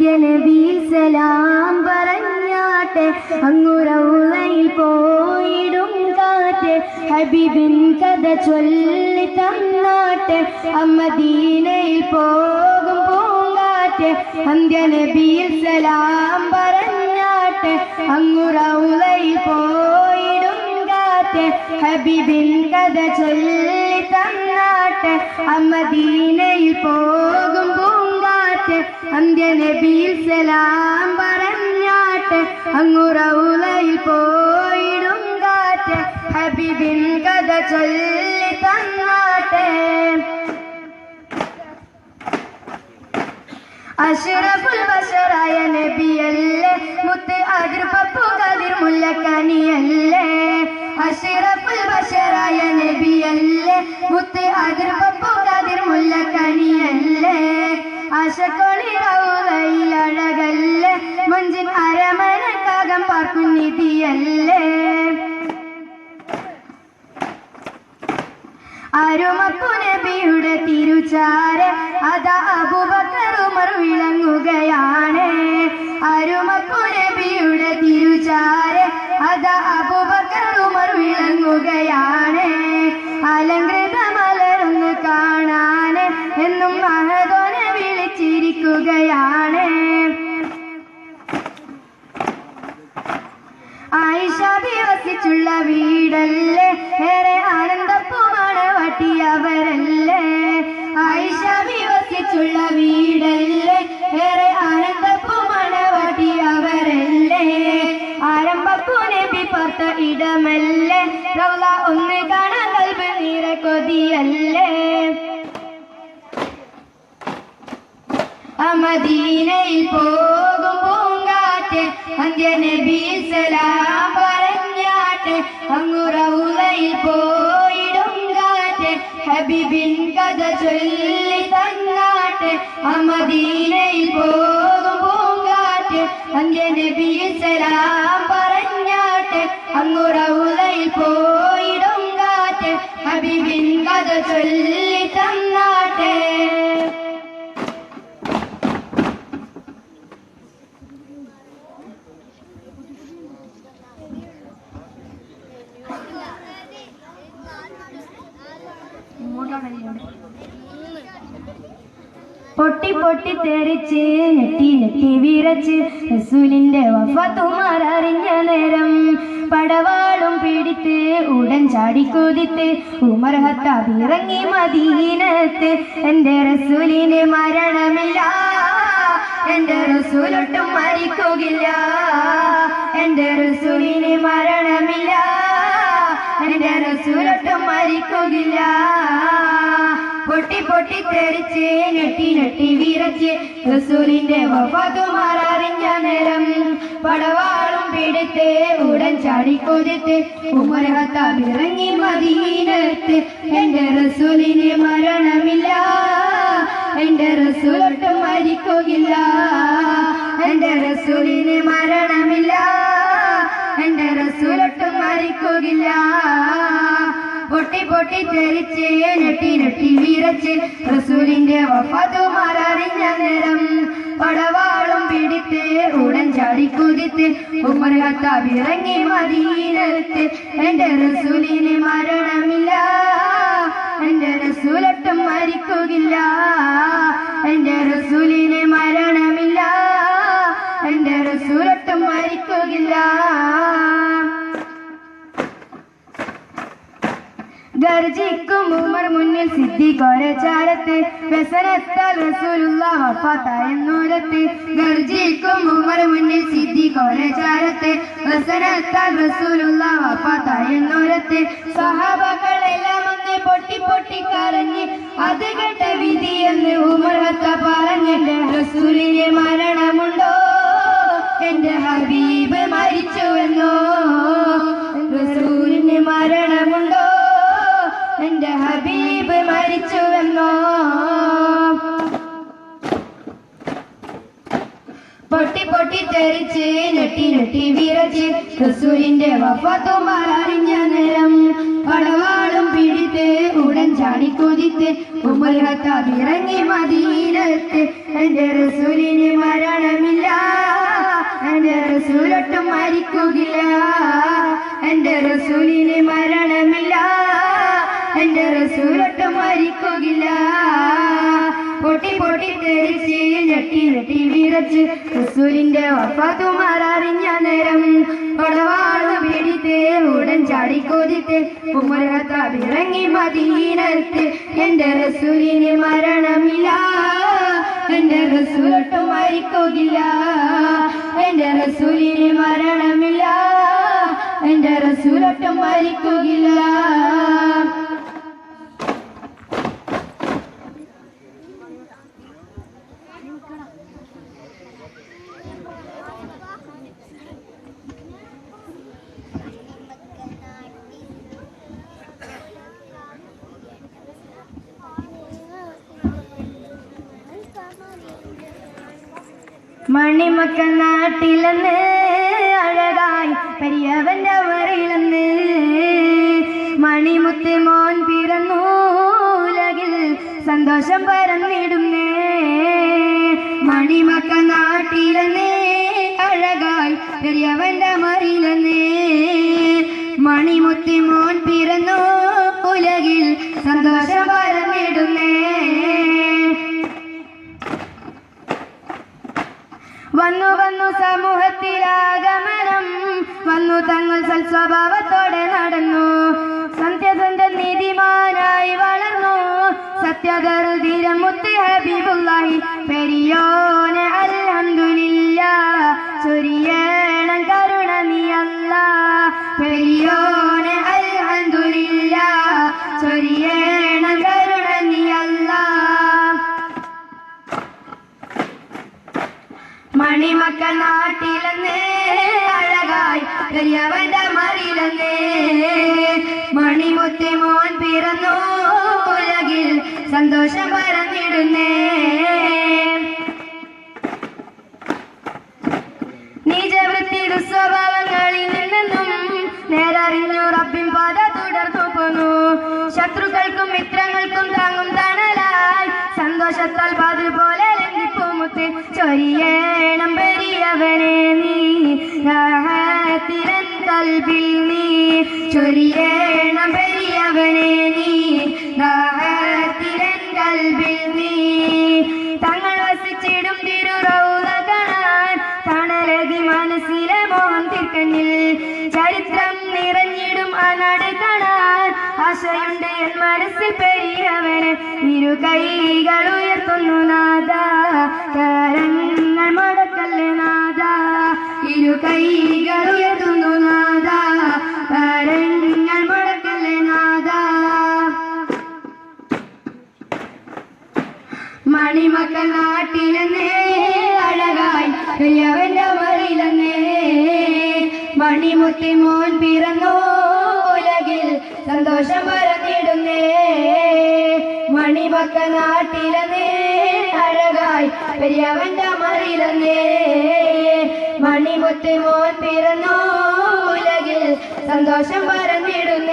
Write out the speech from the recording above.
അന്ത്യനബിയിൽ സലാം പറഞ്ഞാട്ടെ അങ്ങുറൗളയിൽ പോയിടും കാറ്റ്. ഹബീബിൻ കഥ ചൊല്ലി തന്നാട്ടെ അമ്മദീനയിൽ പോകും പൂങ്കാറ്റ്. അന്ത്യനബിയിൽ സലാം പറഞ്ഞാട്ടെ അങ്ങുറൗളയിൽ പോയിടും കാറ്റ്. ഹബീബിൻ കഥ ചൊല്ലി തന്നാട്ടെ അമ്മദീനയിൽ പോകും പൂങ്കാറ്റ് അന്ത്യനബിയിൽ സലാം പറഞ്ഞാട്ട് അങ്ങുറവുലയിൽ പോയിടും കാറ്റ്. ഹബിബിൻ കഥ ചൊല്ലി തന്നാട്ടെ. അഷറഫുൽ ബഷറായ നബിയല്ലേ? മുത്ത് അതിർപ്പപ്പു കതിർ മുല്ലക്കനിയല്ലേ? അഷറഫുൽ ബഷറായ നബിയല്ലേ? മുത്ത് അതിർപ്പപ്പു കതിർ മുല്ലക്കനിയല്ലേ? ആശക്കൊളി അഴകല്ലേ അരമന അരമനക്കകം പാർക്കും നിധിയല്ലേ? അരുമപ്പു നബിയുടെ തിരുചാര അതാ അബുബക്കറുമർ വിളങ്ങുകയാണ് അരുമപ്പു നബിയുടെ തിരുചാര അതാ അബുബക്കർ ഉമർ നീര കൊതിയല്ലേ അമദീനയിൽ പോകും പൂങ്കാറ്റ് അന്ത്യനബി സലാം പറഞ്ഞാട്ടെ അങ്ങുറൗലയിൽ പോയിടും കാറ്റ് ഹബീബിൻ കഥ ചൊല്ലി തന്നാട്ടെ അമദീനയിൽ പോകും പൊട്ടി പൊട്ടി തെറിച്ച് ഞെട്ടി ഞെട്ടി വിറച്ച്. റസൂലിന്റെ വഫത്തുമാർ അറിഞ്ഞ നേരം പടവാളും പിടിത്ത് ഉടൻ ചാടിക്കൊതിത്ത് ഉമർ ഹത്താബ് ഇറങ്ങി മദീനത്ത്. എന്റെ റസൂലിന് മരണമില്ല. എന്റെ റസൂലൊട്ടും മരിക്കുകില്ല എന്റെ റസൂലിന് മരണമില്ല. എന്റെ റസൂലൊട്ടും മരിക്കുകയില്ല. പൊട്ടി പൊട്ടി തെറിച്ച് ഞെട്ടി ഞെട്ടി വിറച്ച്. റസൂലിന്റെ വഫാത്തു മാറാറിഞ്ഞ നേരം പടവാളും പിടിത്ത് ഉടൻ ചാടി കൊതിത്ത് ഹത്താബ് ഇറങ്ങി എന്റെ റസൂലിന് മരണമില്ല എന്റെ റസൂലൊട്ടും മരിക്കുകയില്ല. എന്റെ റസൂലിന് മരണമില്ല എന്റെ റസൂലൊട്ടും മരിക്കുകയില്ല. പൊട്ടി തെറിച്ച് ഞെട്ടി ഞെട്ടി വീരച്ച് റസൂലിന്റെ വഫാത്തു മാറാറിഞ്ഞ നേരം. പടവാളും പിടിത്ത് ഉടൻ ചാടിക്കുതിത്ത് ഉമർ ഹത്താബ് ഇറങ്ങി മദീനത്ത്. എന്റെ റസൂലിന് മരണമില്ല. എന്റെ റസൂലൊട്ടും മരിക്കുകയില്ല. എന്റെ റസൂലിന് മരണമില്ല. ഗർജിക്കും ഉമർ മുന്നിൽ സിദ്ധിക്കൊരെ ചാരത്ത്. വ്യസനത്താൽ റസൂലുള്ള വഫാത്തായെന്നൂരത്ത് ഗർജിക്കും ഉമർ മുന്നിൽ സിദ്ധിക്കൊരെ ചാരത്ത്. വ്യസനത്താൽ റസൂലുള്ള വഫാത്തായെന്നൂരത്ത് സഹാബകളെല്ലാം ഒന്ന് പൊട്ടി പൊട്ടി കരഞ്ഞ് അത് കേട്ട വിധി എന്ന് ഉമർ ഹത്ത പറഞ്ഞെന്റെ റസൂലിനെ മരണമുണ്ടോ വിറച്ച് ഞെട്ടി ഞെട്ടി വിറച്ച് റസൂലിന്റെ വഫത്തുമാർ അറിഞ്ഞ നേരം. പടവാളും പിടിത്ത് ഉടൻ ചാടി കുതിത്ത് ഉമ്മൽ ഹത്താബ് ഇറങ്ങി മദീനത്ത് എന്റെ റസൂലിന് മരണമില്ല. എന്റെ റസൂലൊട്ടും മരിക്കുകയില്ല. എന്റെ റസൂലിന് മരണമില്ല. എന്റെ റസൂലൊട്ടും മരിക്കും നെട്ടി വിറച്ച് റസൂലിന്റെ വഫാത്തുമാരറിഞ്ഞ നേരം പടവാളു പിടിത്ത് ഉടൻ ചാടിക്കൊതിത്ത് ഉമ്മരത്താവിറങ്ങി മദീനത്ത്. എന്റെ റസൂലിന് മരണമില്ല എന്റെ റസൂലൊട്ടും മരിക്കുകയില്ല. എന്റെ റസൂലിന് മരണമില്ല എന്റെ റസൂലൊട്ടും മരിക്കുകയില്ല. മണിമക്ക നാട്ടിലെന്ന് അഴകായി പെരിയവന്റെ മറിയിലെന്ന് മണിമുത്ത് മോൻ പിറന്നു സന്തോഷം പരന്നിടുന്നേ. മണിമക്ക നാട്ടിലെന്ന് തങ്ങൾ സൽസ്വഭാവത്തോടെ നടന്നു. സത്യസന്ധ നീതിമാനായി വളർന്നു. സത്യധീരം മുത്ത് ഹബീബുല്ലാഹി പെരിയോനെ അൽഹംദുലില്ല പെരിയവന്റെ മറിയിലെന്ന് മണിമുത്തി മോൻ പിറന്നു ഉലകിൽ സന്തോഷം പറഞ്ഞിടുന്നേ നീചവൃത്തി ദുസ്വഭാവങ്ങളിൽ നിന്നെന്നും നേരറിഞ്ഞു റബ്ബിൻ പാത തുടർന്നു പോന്നു. ശത്രുക്കൾക്കും മിത്രങ്ങൾക്കും താങ്ങും തണലായി സന്തോഷത്താൽ പാതിൽ പോലെ ലംഘിപ്പുമുത്ത് ചൊരിയേണം പെരിയവനെ നീ രാഹത്തിരൻ കൽവിൽ നീ ചൊരിയേണം പെരിയവനെ നീ. തിരൻ കൽവിൽ നീ. തങ്ങൾ വസിച്ചിടും തിരുറൗല കാണാൻ തണലകി മനസ്സിലെ മോഹം തിക്കനിൽ ചരിത്രം നിറഞ്ഞിടും ആ നാട് കാണാൻ ആശയുണ്ട് എൻ മനസ്സിൽ പെരിയവന്. ഇരു കൈകൾ ഉയർത്തുന്നു നാദ. കരങ്ങൾ മടക്കല്ലേ നാദ. ഇരു കൈകൾ ഉയർത്തുന്നു നാദ. കരങ്ങൾ മുടക്കല്ലേ നാദ. മണിമക്കൾ നാട്ടിലെന്നേ അഴകായി പെരിയവന്റെ മറിയിലെന്നേ മണിമുത്തി മോൻ പിറന്നു ഉലകിൽ സന്തോഷം പരന്നിടുന്നേ. മണിമക്ക നാട്ടിലെന്നേ അഴകായി പെരിയവന്റെ മറിയിലെന്നേ മണിമുത്തി മോൻ പിറന്നു. ഉലകിൽ സന്തോഷം പരന്നിടുന്നേ.